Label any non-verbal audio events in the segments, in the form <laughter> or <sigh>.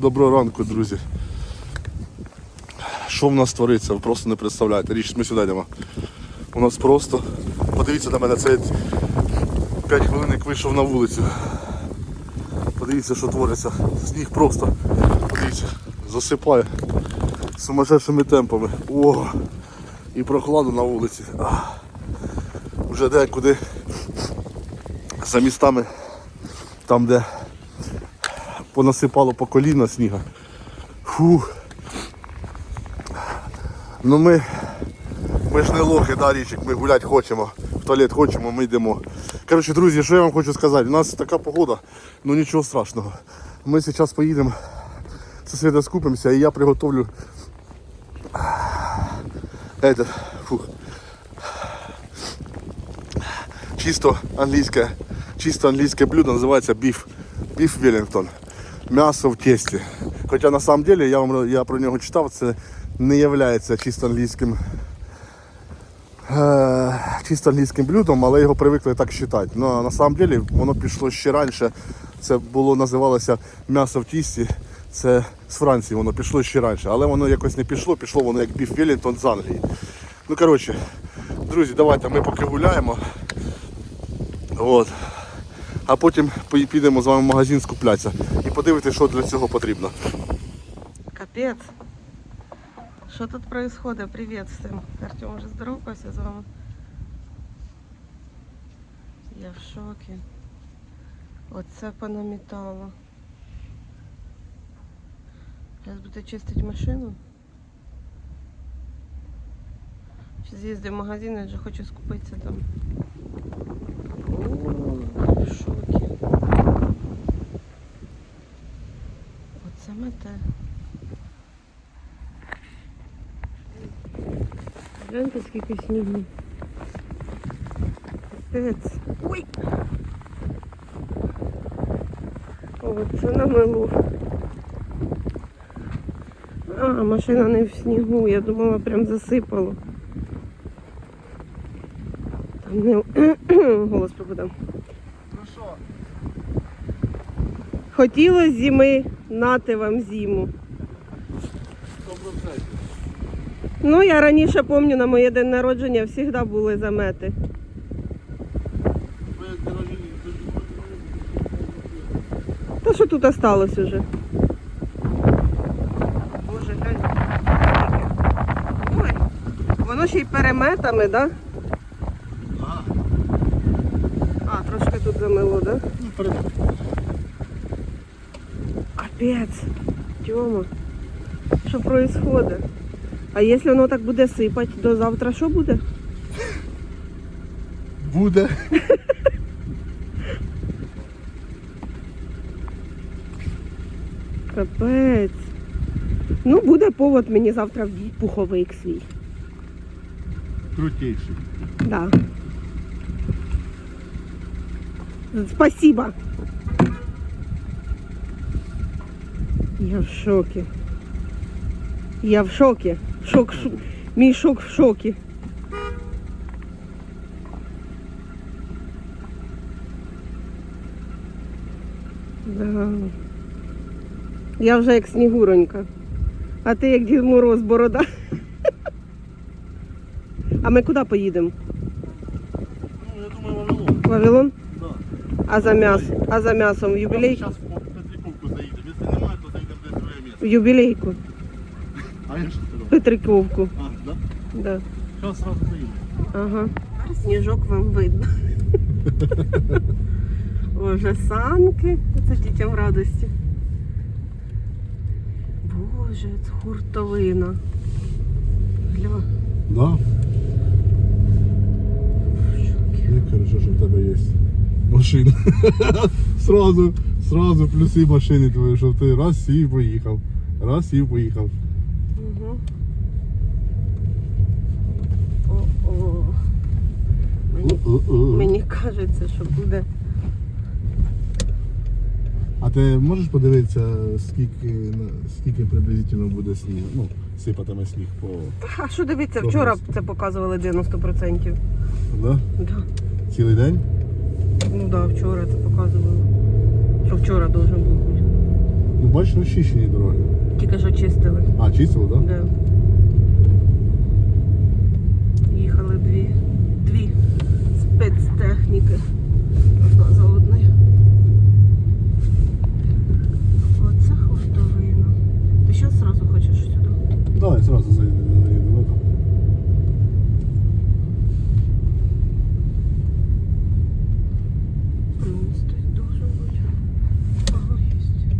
Доброго ранку, друзі. Що в нас твориться, ви просто не представляєте. Річ, ми сюди йдемо. У нас просто. Подивіться на мене, це 5 хвилин як вийшов на вулицю. Подивіться, що твориться. Сніг просто. Подивіться, засипає сумасшедшими темпами. О! І прохладно на вулиці. Ах. Вже декуди за містами, там де понасипало по коліна сніга. Фух. Ну ми, ми ж не лохи, да, річик, ми гулять хочемо, в туалет хочемо, ми йдемо. Коротше, друзі, що я вам хочу сказати, у нас така погода, ну нічого страшного. Ми зараз поїдемо, світа скупимося і я приготовлю этот, фух, чисто англійське, чисто англійське блюдо називається біф. Біф Велінгтон. М'ясо в тесті. Хоча на самом деле я вам я про нього читав, це не є чисто англійським. е, Чисто англійським блюдом, але його привикли так вважати. А на самом деле воно пішло ще раніше. Це було називалося м'ясо в тісті. Це з Франції воно пішло ще раніше. Але воно якось не пішло, пішло воно як біф Велінгтон з Англії. Ну коротше, друзі, давайте ми поки гуляємо. От. А потім підемо з вами в магазин скуплятися і подивитися, що для цього потрібно. Капец. Що тут происходит? Привет всім. Артем вже здоровкався з вами. Я в шокі. Оце понамітало. Зараз буде чистити машину. З'їздив в магазин, я вже хочу скупитися там. О, в шокі. Оце мете. Гляньте, скільки снігу. Капець. Ой! О, це намело. А, машина не в снігу, я думала, прям засипало. Там не... <clears throat> Голос пропадав. Ну що? Хотілося зими, нати вам зиму. 100%. Ну, я раніше пам'ятаю, на моє день народження завжди були замети. Та що тут осталось уже? Боже, глянь. Ой, воно ще й переметами, да? А, А, трошки тут замило, да? ну. Капець. Тьома. Що происходит? А якщо воно так буде сипати, до завтра що буде? Буде. Капець. Ну, буде повод мені завтра вдіть пуховик свій. Крутейший. Да. Спасибо. Я в шокі. Я в шокі. Шок, ш... Мій шок в шокі. Да. Я вже як снігуронька. А ти як Дід Мороз борода. <laughs> А ми куди поїдемо? Ну, я думаю, Вавилон. Вавилон? Да. А за м'яс, а за м'ясом в юбілей? Зараз по Петріковку заїдемо. Якщо немає, то заїдемо десь друге місце. В юбілейку. А я сказав? Петриковку. А, да? Да. Зараз одразу заїдемо. Ага. Сніжок вам видно. <laughs> Боже, санки. Це дітям радості. Боже, це хуртовина. Гля. Да. Як хорошо, що в тебе є машина. <laughs> сразу, сразу плюси машини твої, що ти раз сів, поїхав. Раз сів, поїхав. Угу. О-о. Мені, кажеться, що буде. А ти можеш подивитися, скільки, скільки приблизительно буде сніг? Ну, сипатиме сніг по. А що дивіться, вчора це показували 90%. Да? Да. Цілий день? Ну так, да, вчора це показували. Що вчора должен був бути. Ну бачиш, розчищені дороги. Тільки що чистили. А, чистили, так? Да. Їхали дві, дві спецтехніки. Одна за одною. Оце хуртовина. Ти зараз одразу хочеш сюди? Да, я сразу заїду, заїду в это. Місто должен бути. Ага, є.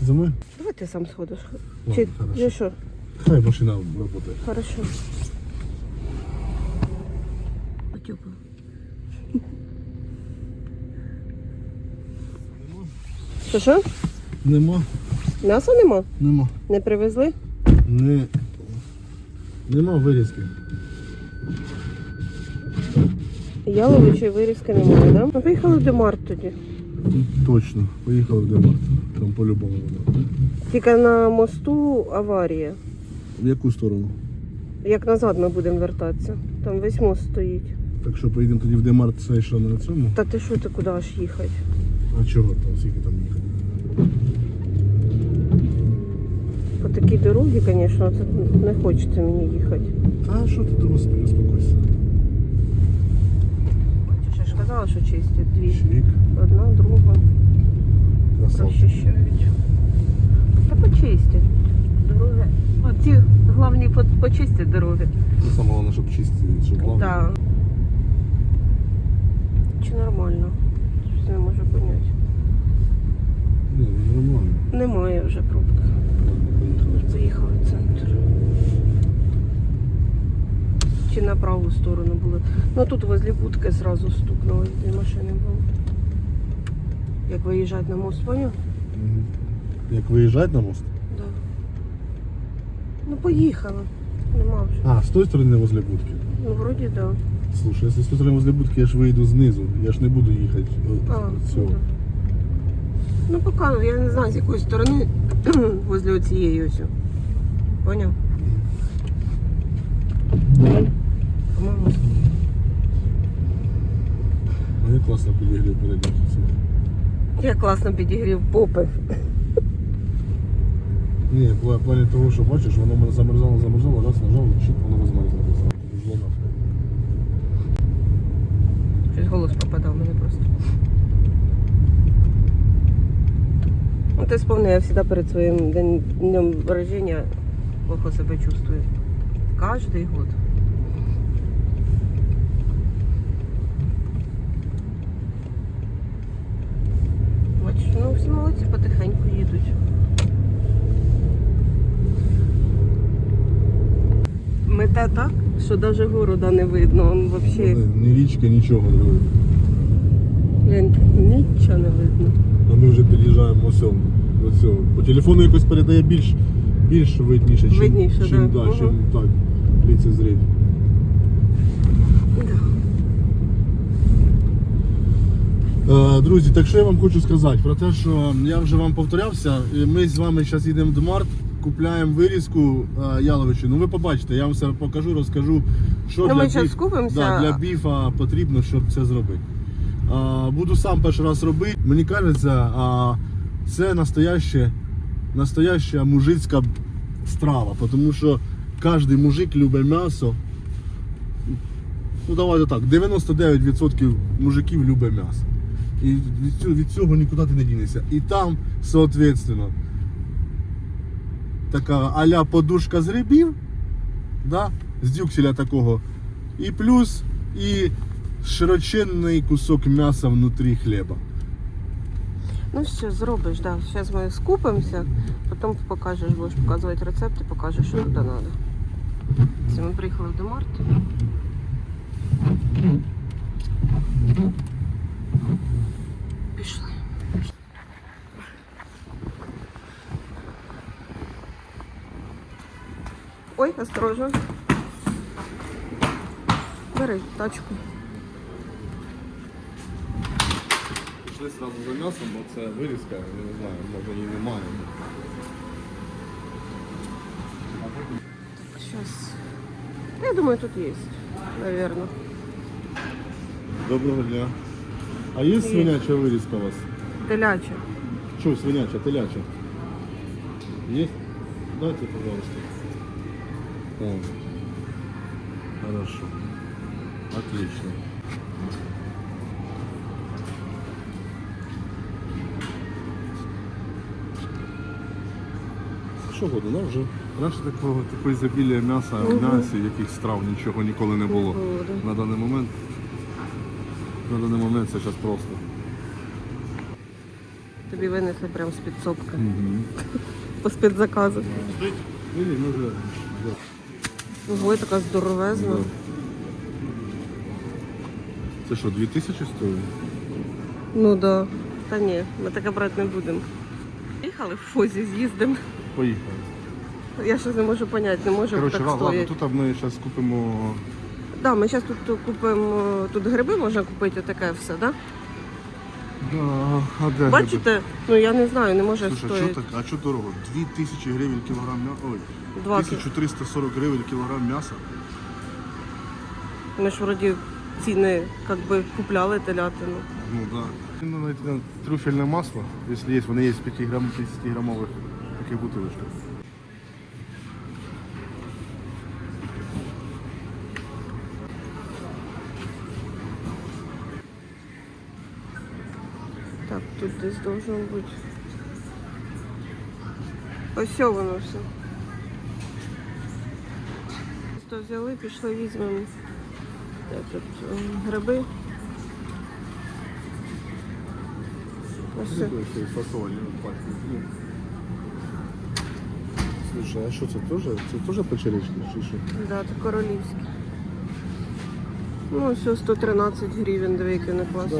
Ти за мною? Давай ти сам сходиш. Ладно, Чи хорошо. я що? Хай машина работает. Хорошо. Потёпа. Що що? Нема, М'яса нема? нема. Не привезли? Не... Нема вирізки. Яловичої вирізки немає, да? Ми поїхали в Демарт тоді. Точно. Поїхали в Демарт. Там по-любому воно. Тільки на мосту аварія. В яку сторону? Як назад ми будемо вертатися. Там весь мост стоїть. Так що поїдемо тоді в Демарт, це що на цьому? Та ти що ти куди аж їхати? А чого там, скільки там їхати? По такій дорогі, звісно, це не хочеться мені їхати. Та що ти, господи, успокойся. Бачиш, я ж казала, що чистять дві. Чик, Одна, друга. Розчищають. Та почистять. Дороги. Оці головні почистять дороги. Це саме головне, щоб чисті, щоб плавно. Так. Чи нормально? Щось не можу поняти. Ні, ну, нормально. Немає вже пробки. Поїхали. В центр. Чи на праву сторону були. Ну тут возле будки зразу стукнули, дві машини було. Як виїжджати на мост, поняв? Як виїжджати на мост? Да. Ну поїхали. Нема вже. А, з тої сторони возле будки. Ну вроді да. Слушай, если с той стороны возле будки, я ж вийду знизу. Я ж не буду їхати от, А, от ну, цього. да. ну поки, ну, я не знаю з якої сторони <clears throat> возле оцієї ось. Поняв? По-моєму, Ну, я класно підігрів цих. Я класно підігрів попи. Ні, в плані того, що бачиш, воно мене замерзало, замерзало, раз нажав, щит, воно розмерзло. Нахуй. Щось голос пропадав мене просто. Ну, ти сповни, я завжди перед своїм день- днем рождения плохо себе чувствую. Каждый год. Мета так, що навіть города не видно. Он вообще, Ні, Ні річка, нічого не видно. глянь, нічого не видно. А ми вже під'їжджаємо ось до цього. По телефону якось передає більш, більш видніше, чим, Видніше, чим, да. да, Ага. чим так, лицезреть. Е, Друзі, так що я вам хочу сказати про те, що я вже вам повторявся. Ми з вами зараз їдемо до Март, купляємо вирізку е, яловичу. Ну ви побачите, я вам все покажу, розкажу, що Ну, для, ми біф- да, для біфа потрібно, щоб це зробити. Е, Буду сам перший раз робити. Мені кажеться, а, це настояще, настояща мужицька страва, тому що кожен мужик любить м'ясо. Ну давайте так, 99% мужиків любить м'ясо. І від цього, від цього нікуди ти не дінешся. І там, соответственно, така а-ля подушка з грибів, да? з дюкселя такого. І плюс і широченний кусок м'яса внутрі хліба. Ну все, зробиш, да. Зараз ми скупимося, потім покажеш, будеш показувати рецепти, покажеш, що туди треба. Все, ми приїхали в Демарт. Ой, осторожно. Бери тачку. Пішли одразу за м'ясом, бо це вирізка, я не знаю, може її немає. Сейчас. Я думаю, тут есть, наверное. Доброго дня. А є свиняча вирізка у вас? Теляча. Що, свиняча, теляча? Есть? Дайте, пожалуйста. О. Хорошо. Отлично. Що году, да, вже? Раніше такого, такої забілля м'яса, в м'ясі, яких страв нічого ніколи не було. На даний момент. На даний момент це зараз просто. Тобі винесли прямо з підсобки. Угу. По спецзаказу. Ну вже. вже. Ого, така здоровезна. Да. Це що, 2000 стоїть? Ну да. Та ні, ми таке брати не будемо. Їхали в фозі, з'їздимо. Поїхали. Я щось не можу поняти, не можу Коротше, так ладно, стоять. тут ми зараз купимо. Да, ми зараз тут купимо, тут гриби можна купити, отаке все, да? Да, а де Бачите? Ну я не знаю, не може Слушай, що стоїти. так, а що дорого? 2000 гривень кілограм м'яса. Ой, Два ки- 1340 гривень кілограм м'яса. Ми ж вроді ціни як би купляли телятину. Ну да. Ну, найти на трюфельне масло, якщо є, вони є в 5 грам, 50 грамових таких бутилочках. Так, тут десь должно бути. Ось все воно все. Просто взяли, пішли, візьмемо тут ем, гриби. Ось Слушай, а що це теж? Це теж печерички чи що? Да, це королівські. Ну, все, 113 гривень, яке не класно.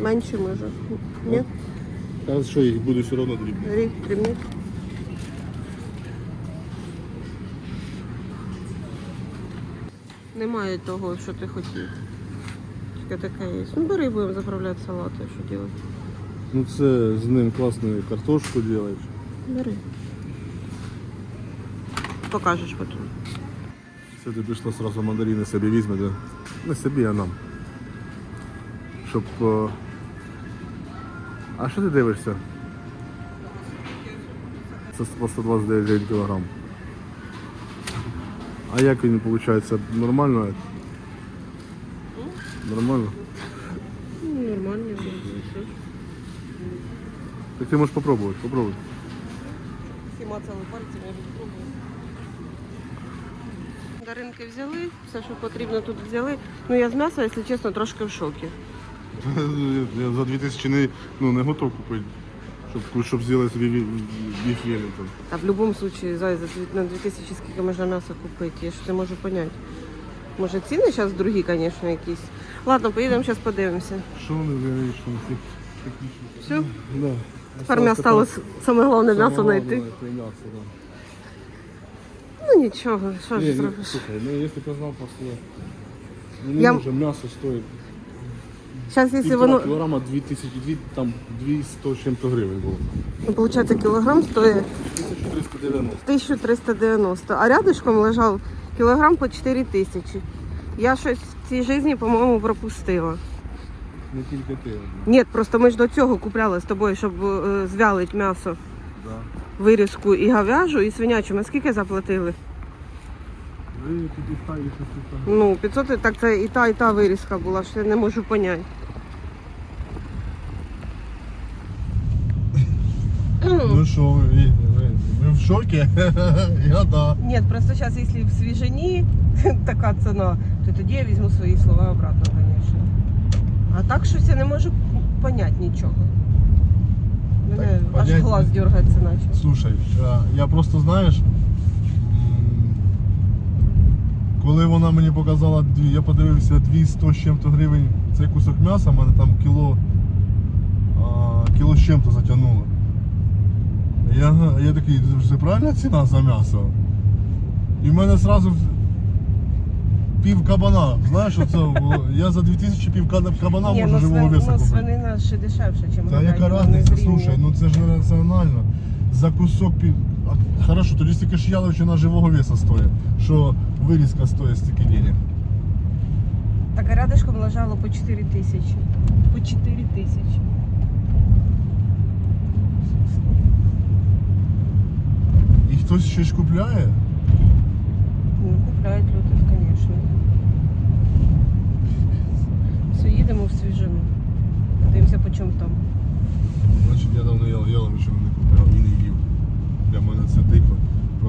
Менше може. Ні? А що їх буде все одно дрібно? Рік, дрібник. Немає того, що ти хотів. Тільки таке є. Ну бери, будемо заправляти салати, що робити. Ну це з ним класно і картошку робити. Бери. Покажеш потім. Це ти пішла сразу мандарини собі візьмете. Не собі, а нам. Щоб. е, А що ти дивишся? Це по 129 гривень кілограм. А як він виходить? Нормально? Нормально? Ну, нормально, все. Так ти можеш попробувати, попробуй. Всі мацали пальцями, я буду пробувати. Даринки взяли, все, що потрібно тут взяли. Ну я з м'яса, якщо чесно, трошки в шокі. Я за 2000 не, ну, не готов купити. Щоб, щоб з'їли собі біф Велінгтон. Та в будь-якому випадку, зай, за дві- на 2000 скільки можна м'яса купити, я ж не можу зрозуміти. Може ціни зараз другі, звісно, якісь. Ладно, поїдемо зараз подивимося. Що вони вирішили? Все? Да. Тепер мені осталось саме головне м'ясо знайти. М'ясо, да. Ну нічого, що ж Не, ну, зробиш. слушай, ну если бы я знал после... Мне Я- нужно мясо стоит Зараз, якщо воно, кілограма 2000, там 200 з чим-то гривень було. виходить, кілограм стоїть 1390. 1390, а рядышком лежав кілограм по 4 тисячі. Я щось в цій житті, по-моєму, пропустила. Не тільки ти. одна. Ні, просто ми ж до цього купляли з тобою, щоб е, звялити м'ясо, Да. вирізку і говяжу, і свинячу. Ми скільки заплатили? Ви тоді хай щось там. Ну, 500, так це і та, і та вирізка була, що я не можу поняти. Ну що, ви, ви, ви в шокі? <laughs> Я да. Ні, просто зараз, якщо в свіжині <laughs> така ціна, то тоді я візьму свої слова обратно, звісно. А так щось я не можу поняти нічого. Мене Так, аж понять- глаз дергається наче. Слушай, а, я просто знаєш, коли вона мені показала, я подивився 200 з чим-то гривень цей кусок м'яса, мене там кіло, а, кіло з чим-то затягнуло. Я, я такий, це правильна ціна за м'ясо? І в мене одразу пів кабана. Знаєш, оце, я за 2000 пів каба- кабана можу ну, живого веса ну купити. свинина ще дешевше, ніж Та яка разниця, слушай, ну це ж нераціонально. за кусок під. Хорошо, тоді стільки ж яловичина живого веса стоїть, що вирізка стоїть стільки денег. Так а рядышком лежало по 4 тисячі. По 4 тисячі. І хтось щось купляє? Ну, купляють люди, звісно. Все, їдемо в свіжину. Подивимося, по чому там. Значить, я давно ял, яловичину не купляв і не їв. Для мене це дико.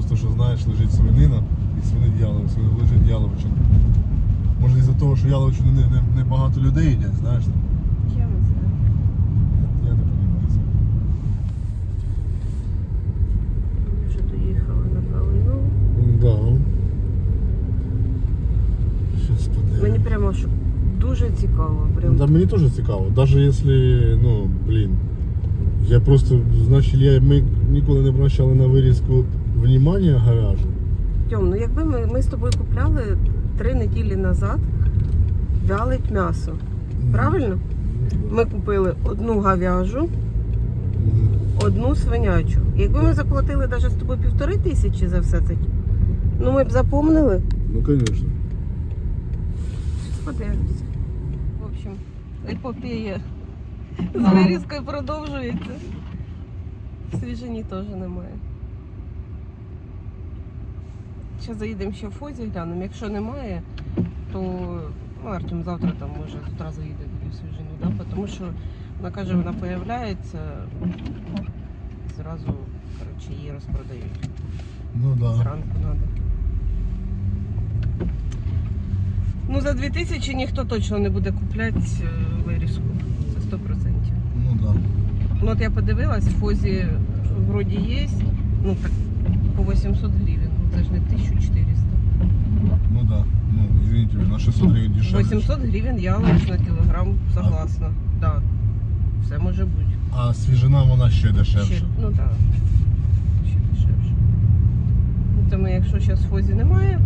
Просто що знаєш, лежить свинина і свинить свинина лежить яловичина. Може із-за того, що яловичину не, не, не багато людей їдять, знаєш? Я не знаю. Я не розумію це. Ми вже доїхали на Калину. Да. Щас подивимось. Мені прямо що дуже цікаво. Прям. Да, мені теж цікаво. Даже якщо, ну, блін. Я просто, значить, я, ми ніколи не обращали на вирізку внимання гаражу. Тьом, ну якби ми, ми з тобою купляли три неділі назад вялить м'ясо. Правильно? Ми купили одну говяжу, одну свинячу. Якби ми заплатили навіть з тобою півтори тисячі за все це, ну ми б запомнили. Ну, звісно. Подивимося. В общем, епопея з вирізкою продовжується. Свіжині теж немає. Ще заїдемо ще в Фозі глянемо. Якщо немає, то ну, Артем завтра там може одразу їде тоді в свіжину, да? тому що вона каже, вона появляється, зразу коротше, її розпродають. Ну. Да. Зранку треба. Ну, за 2000 ніхто точно не буде купляти е, вирізку. Це 100%. Ну так. Да. Ну, от я подивилась, в Фозі е, вроді є, ну так, по 800 гривень. Це ж не 1400. Ну да. Ну, извините, на 600 гривень дешевле. 800 гривень ялович на кілограм, согласна. Да. Все може бути. А свіжина вона ще дешевше. Ще, ну так. Ще дешевше. Ну, Тому якщо зараз в Фозі немає,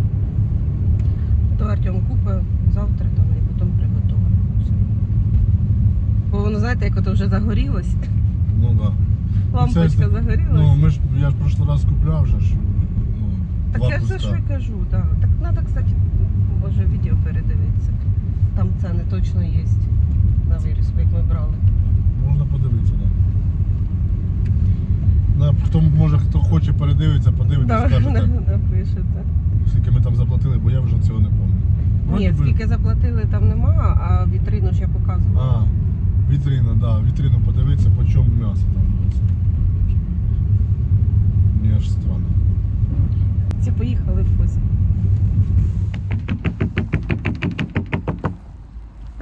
то Артем купить завтра там і потім приготує. Бо воно, знаєте, як ото вже загорілось. Ну да. Лампочка загорілась. Ну, ми ж, я ж прошлий раз купляв же ж. Так я куска. що й кажу, да. Так треба, кстати, може відео передивитися. Там ціни точно є на вирізку, як ми брали. Можна подивитися, так. Да. хто може, хто хоче передивитися, подивитися, Да, скажете, <laughs> напишете. скільки ми там заплатили, бо я вже цього не пам'ятаю. Вроді Ні, би- скільки заплатили, там нема, а вітрину ж я показувала. А, вітрина, да, вітрину подивитися, по чому м'ясо там. Мені аж странно. Ці поїхали в Фозі.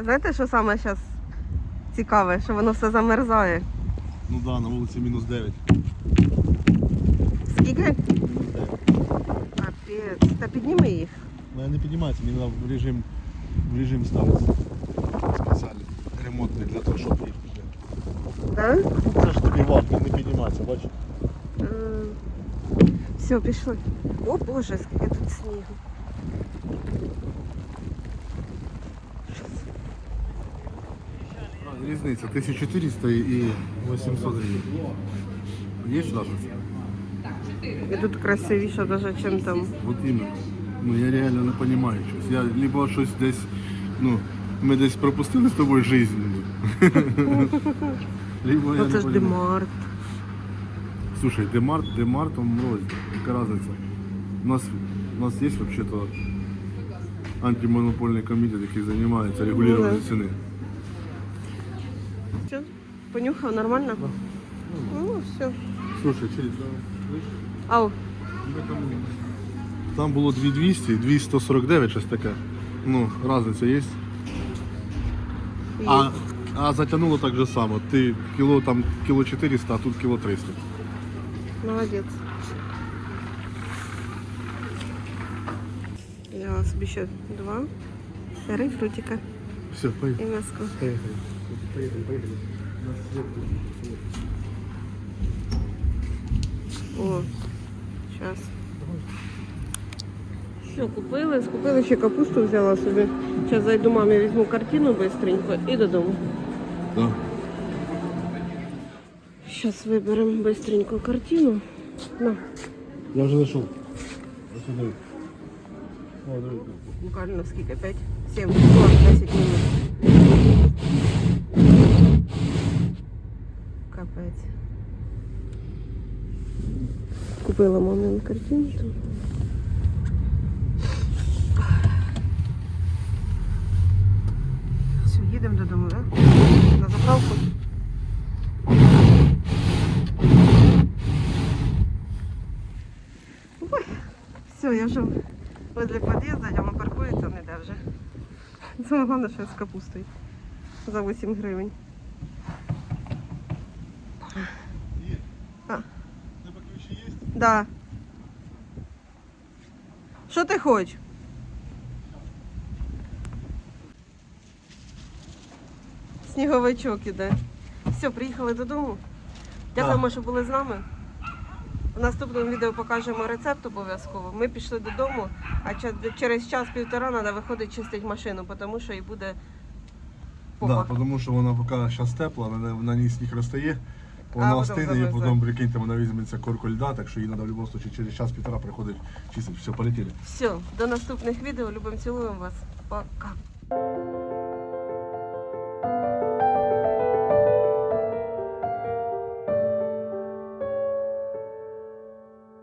Знаєте, що саме зараз цікаве, що воно все замерзає. Ну да, на вулиці мінус 9. Скільки? Мінус 9. Капець. Та підніми їх. Ну, не піднімається, мені треба в режим, в режим ставити. Спеціальний, ремонтний для того, щоб їх вже. Так? Це ж тобі варто не піднімається, бачиш? Все, пішли. О Боже, скільки тут снігу. Різниця 1400 і 800 гривень. Є разниця? І тут красивіше навіть, ніж там. Вот именно. Ну я реально не понимаю щось. Я либо щось десь, ну, ми десь пропустили з тобою жизнь. <laughs> либо я Ну це ж. Демарт. Слушай, Демарт, Демарт, он мроз. Яка разница? У нас, у нас есть вообще-то антимонопольный комитет, який займається регулюванням Ну, да. ціни. Все? Понюхав нормально? Ну, все. Слушай, через Ау. там було 2200, 249, щось таке. Ну, разниця є. А, а затягнуло так же само. Ти кіло там кіло 400, а тут кіло 300. Молодець. Я собі ще два. Грейпфрутика Все, і поїхали. м'яско. Поїхали. Поїхали, поїхали. О, зараз. Все, купили, скупили ще капусту взяла собі. Зараз зайду мамі, візьму картину швидко і додому. Да. Зараз виберемо быстренько картину. На, Я вже знайшов. Ось сюди. Буквально скільки? 5, 7, 10 минут. Капець. Купила мамину картину. там. Все, їдемо додому, так? На заправку. Ой, все, я вже Що я з капустою. За 8 гривень. А. Тебе ключі є? Да. Що ти хочеш? Сніговичок іде. Все, приїхали додому. Дякуємо, що були з нами. В наступному відео покажемо рецепт обов'язково. Ми пішли додому, а через час-півтора треба виходить чистити машину, тому що і буде. Да, тому що вона поки зараз тепла, на, на ній сніг розтає, вона потім остине і потім, прикиньте, вона візьметься корку льда, так що їй треба в будь-якому випадку через час-півтора приходить чистити. Все, полетіли. Все, до наступних відео. Любимо, цілуємо вас. Пока.